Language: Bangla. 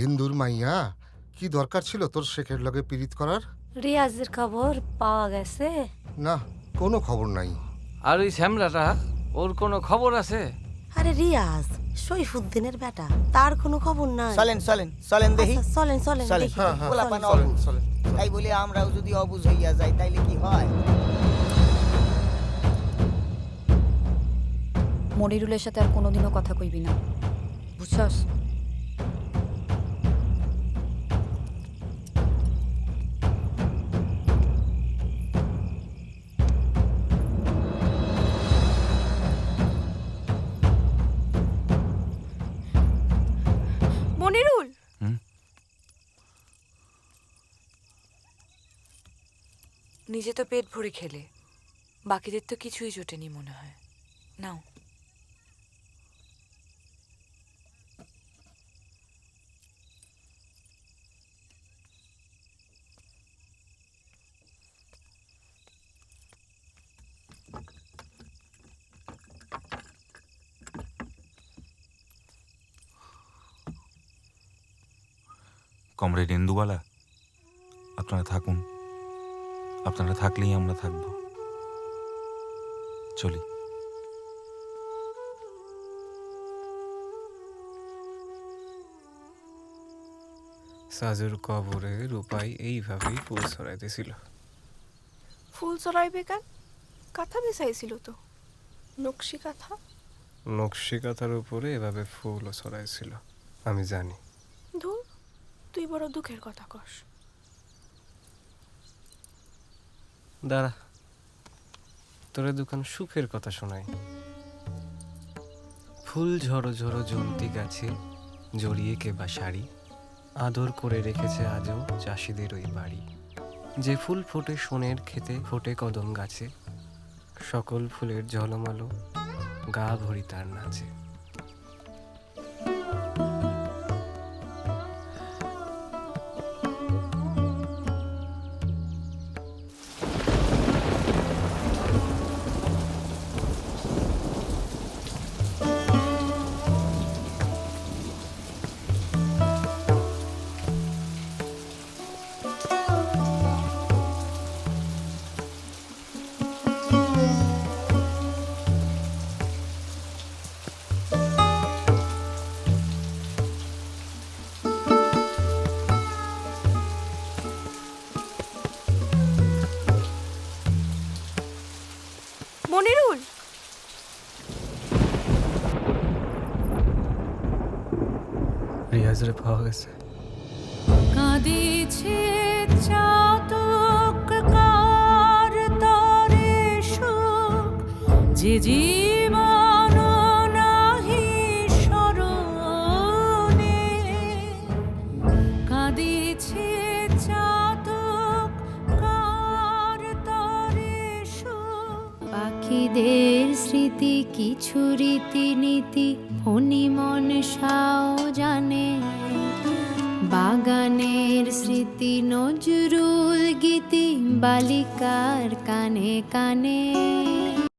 হিন্দুর মাইয়া কি দরকার ছিল তোর শেখের লগে পীড়িত করার? রিয়াজের খবর পাওয়া গেছে। না কোনো খবর নাই। আর ওই শ্যামলাটা ওর কোনো খবর আছে? আরে রিয়াজ সৈফুদ্দিনের বেটা তার কোনো খবর নাই। চলেন চলেন চলেন দেখি। আচ্ছা, চলেন চলেন চলেন। দেখি। হ্যাঁ, হ্যাঁ, পোলাপান চলেন, অবুঝ চলেন তাই বলে আমরাও যদি অবুঝ হইয়া যাই তাইলে কি হয়? মনিরুলের সাথে আর কোনোদিনও কথা কইবি না। বুঝছস? মনিরুল? নিজে তো পেট ভরে খেলে। বাকিদের তো কিছুই জোটেনি মনে হয়। নাও। কমরেড ইন্দুবালা আপনারা থাকুন। আপনারা থাকলেই আমরা থাকব। চলি। সাজুর কবরে রূপাই এইভাবেই ফুল ছড়াইতেছিল। ফুল চড়াইবে কেন? কাঁথা বিছাইছিল তো। নকশি কাঁথা? নকশি কাঁথার উপরে এভাবে ফুলও ছড়াইছিল আমি জানি। তুই বড় দুঃখের কথা কস। দাঁড়া, তোরে দোকান সুখের কথা শোনাই। ফুল ঝড়ো ঝড়ো জন্তি গাছে জড়িয়ে কেবা শাড়ি আদর করে রেখেছে আজও চাষিদের ওই বাড়ি। যে ফুল ফোটে সোনের খেতে ফোটে কদম গাছে, সকল ফুলের ঝলমলো গা ভরি তার নাচে। মনিরুল? রিয়াজরে পাওয়া গেছে। কাঁদিছে চাতক কার তরে শোক যে জীবন পাখিদের স্মৃতি, কিছু রীতিনীতি ফণি মন সাও জানে। বাগানের স্মৃতি, নজরুল গীতি বালিকার কানে কানে।